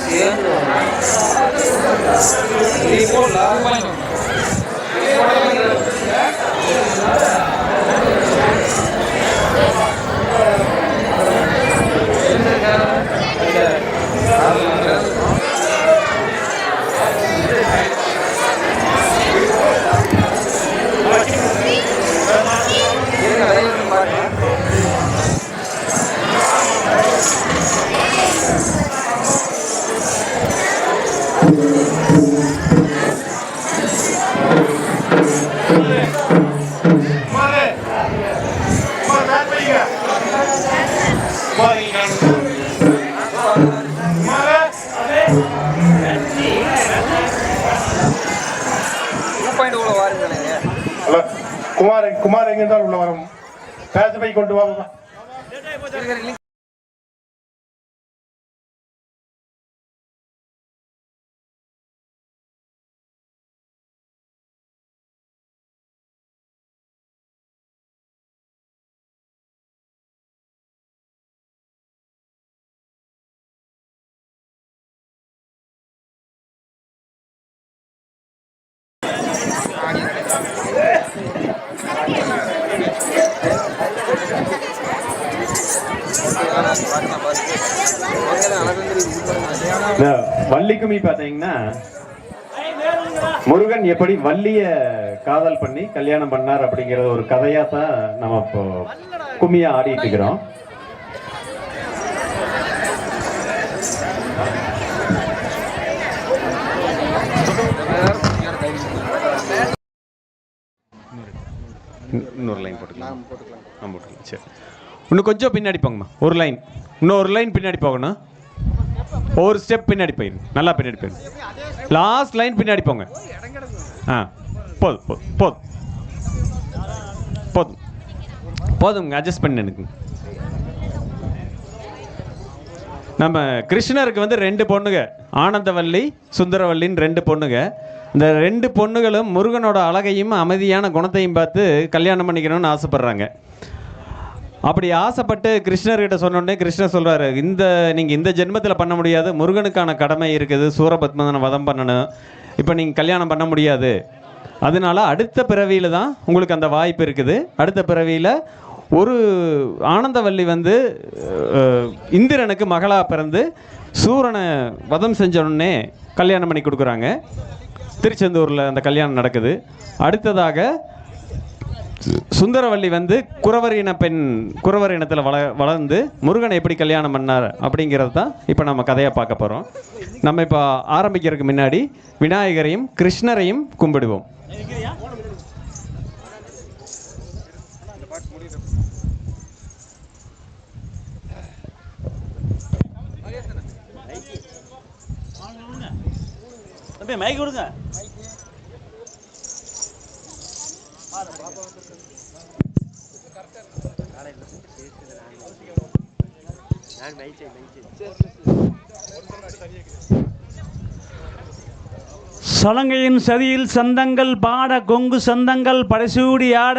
Sí. Sí. Kumar Kumar எங்கிருந்தால் உள்ள வரும். பேசபை கொண்டு வாங்க இந்த வள்ளிக்குமி பார்த்தீங்கன்னா முருகன் எப்படி வள்ளிய காதல் பண்ணி கல்யாணம் பண்ணார் அப்படிங்கிற ஒரு கதையா தான் நம்ம இப்போ கும்மியா ஆடிட்டு இருக்கிறோம். இன்னொரு லைன் போட்டுக்கலாம். போட்டுக்கலாம். சரி. இன்னும் கொஞ்சம் பின்னாடி போங்கம்மா. ஒரு லைன் இன்னும் ஒரு லைன் பின்னாடி போகணும். ஒரு ஸ்டெப் பின்னாடி போயிடும் நல்லா பின்னாடி போயிரு. லாஸ்ட் லைன் பின்னாடி போங்க. ஆ போதும் போதும் போதும். போதும். போதுங்க அட்ஜஸ்ட் பண்ணி எனக்கு. நம்ம கிருஷ்ணருக்கு வந்து ரெண்டு பொண்ணுங்க. ஆனந்தவல்லி சுந்தரவல்லின்னு ரெண்டு பொண்ணுங்க. இந்த ரெண்டு பொண்ணுகளும் முருகனோட அழகையும் அமைதியான குணத்தையும் பார்த்து கல்யாணம் பண்ணிக்கணும்னு ஆசைப்பட்றாங்க. அப்படி ஆசைப்பட்டு கிருஷ்ணர்கிட்ட சொன்னோடனே கிருஷ்ணர் சொல்றாரு இந்த நீங்கள் இந்த ஜென்மத்தில் பண்ண முடியாது முருகனுக்கான கடமை இருக்குது சூரபத்மதனை வதம் பண்ணணும் இப்போ நீங்கள் கல்யாணம் பண்ண முடியாது. அதனால அடுத்த பிறவியில் தான் உங்களுக்கு அந்த வாய்ப்பு இருக்குது. அடுத்த பிறவியில் ஒரு ஆனந்தவல்லி வந்து இந்திரனுக்கு மகளா பிறந்து சூரனை வதம் செஞ்சோடனே கல்யாணம் பண்ணி கொடுக்குறாங்க. திருச்செந்தூரில் அந்த கல்யாணம் நடக்குது. அடுத்ததாக சுந்தரவல்லி வந்து குறவர் இன பெண் குறவர் இனத்தில் வள வளர்ந்து முருகனை எப்படி கல்யாணம் பண்ணார் அப்படிங்கிறது தான் இப்போ நம்ம கதையாக பார்க்க போகிறோம் நம்ம இப்போ ஆரம்பிக்கிறதுக்கு முன்னாடி விநாயகரையும் கிருஷ்ணரையும் கும்பிடுவோம். மைக் கொடுங்க. சலங்கையின் சதியில் சந்தங்கள் பாட கொங்கு சந்தங்கள் படைசூடி ஆட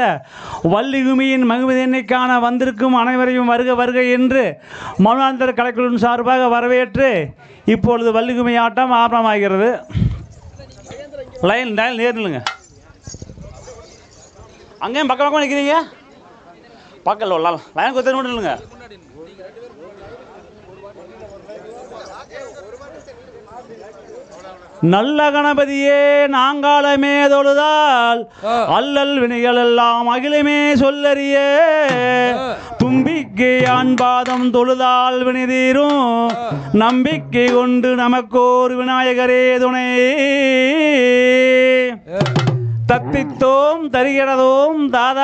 வள்ளிகுமியின் மகிழ்ச்சியை காண வந்திருக்கும் அனைவரையும் வருக வருக என்று மனுவாந்தர் கலைக்குழுவின் சார்பாக வரவேற்று இப்பொழுது வள்ளிகுமி ஆட்டம் ஆரம்பமாகிறது. லைன் லைன் நேரிலுங்க அங்கேயும் பக்கம் பக்கம் நிற்கிறீங்க பக்கத்தில் லைன் லைன் கொத்தனை மட்டும் இல்லைங்க நல்ல கணபதியே நாங்காலமே தொழுதால் அல்லல் வினைகள் எல்லாம் அகிலமே சொல்லறிய. தும்பிக்கை ஆண்பாதம் தொழுதால் வினைதீரும் நம்பிக்கை கொண்டு நமக்கோர் விநாயகரே துணை. தத்தித்தோம் தருகிறதோம் தாதா